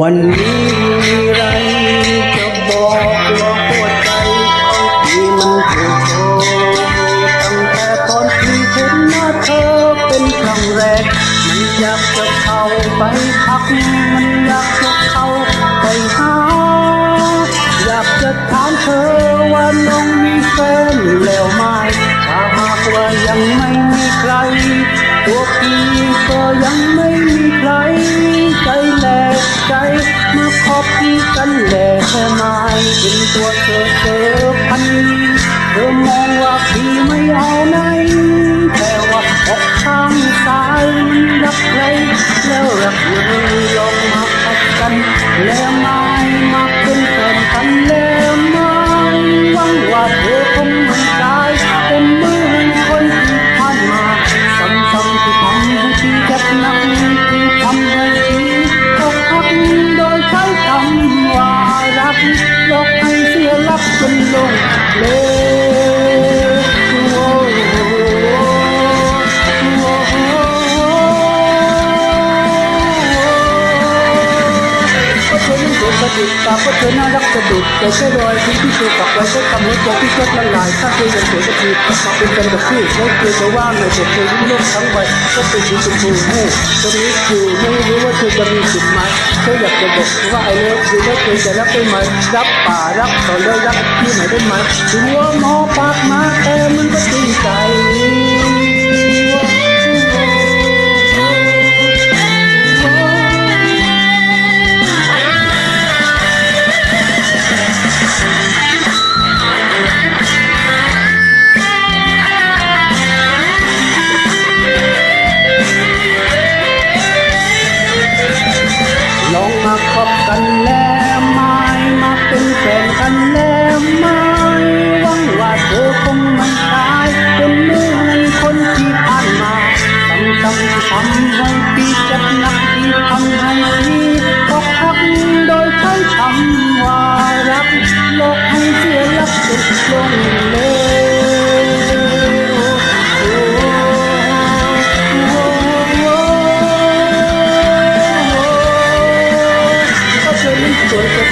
วันนี้มีไรจะบอกว่าหัวใจของพี่มันถูกโกงตั้งแต่ตอนที่เห็นหน้าเธอเป็นครั้งแรก มันอยากจะเข้าไปพัก มันอยากจะเข้าไปหา อยากจะถามเธอว่าน้องมีแฟนแล้วไหมถ้าหากว่ายังไม่มีใคร ตัวพี่ก็ยังไม่ ใจมาขอบพี่กันแหลกแค่ไม้เป็นตัวเธอเธอพันนี้เธอมองว่าพี่ไม่เอาไหนแต่ว่าออกทางซ้ายรักใครแล้วรักเลยลองมาพักกัน แล้วไม่มา ง ก็เธอนั้นสวยสะดุดตาก็เธอน่ารักสะดุดแต่แค่รอยที่ที่เธอปักไว้ใช้ทำให้ใจที่เจ็บละลายถ้าเธอยังสวยสะดุดมาเป็นกันกับพี่แล้วเธอจะว่างเลยแต่เธอยิ้มโลกทั้งใบก็เป็นสีชมพูหูตรงนี้คือไม่รู้ว่าเธอจะมีจุดไหมเธออยากจะบอกว่าไอ้เลิฟยูแล้วเธอจะรับได้ไหมรับป่ารับต่อเลยรับที่ไหนได้ไหมถึงว่าหมอปากมาแต่มันก็จริงใจ มาคบกันแล้วไม่มาเป็นแฟนกันแล้วไม่หวังว่าเธอคงไม่ตายเป็นเหมือนคนที่ผ่านมาซ้ำๆที่ทำให้พี่จ็บนักที่ทำให้พี่ตกหักโดยใช้คำว่ารักโลกให้เสียรักสุดลง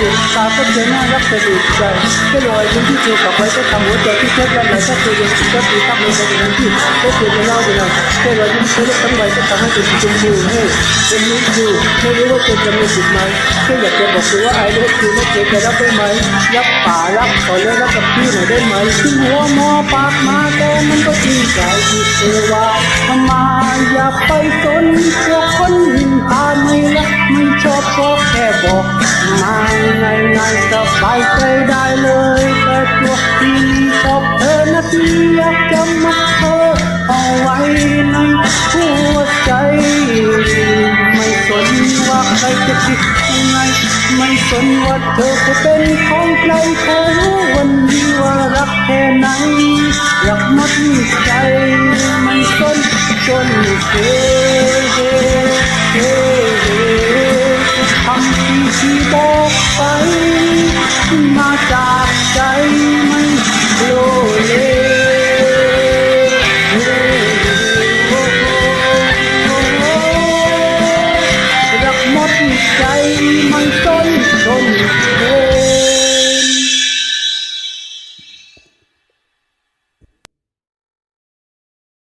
สวยสะดุดตาก็เธอน่ารักสะดุดใจก็รอยยิ้มที่เธอปักไว้ก็ทำหัวใจที่เจ็บละลายถ้าเธอยังสุดก็ดีทักในใจนั้นที่ก็เธอจะเล่าไปหน่อยแค่รอยยิ้มเธอเล็กทั้งใบก็ทำให้เธอเป็นชมพูเฮ้ยวันนี้อยู่ไม่รู้ว่าเธอจะมีสิทธิ์ไหมแค่อยากจะบอกเธอว่าไอ้เลิฟยูไม่เคยจะรับได้ไหมรับป่ารับขอเลิกรับกับพี่หน่อยได้ไหมถึงหัวมอปากมาแต่มันก็จริงใจที่เธอว่าทำไมอย่าไปสนพวกคนหินพาไม่รักไม่ชอบก็แค่บอกมาไงไงสบายใจได้เลยแต่ตัวพี่ชอบเธอนะพี่อยากจะมาเธอเอาไว้ในหัวใจ ไม่สนว่าใครจะคิดยังไง ไม่สนว่าเธอจะเป็นของใครเธอรู้วันนี้ว่ารักแค่ไหนรักหมดใจ ไม่สนจนเกิน ไป มาจากใจ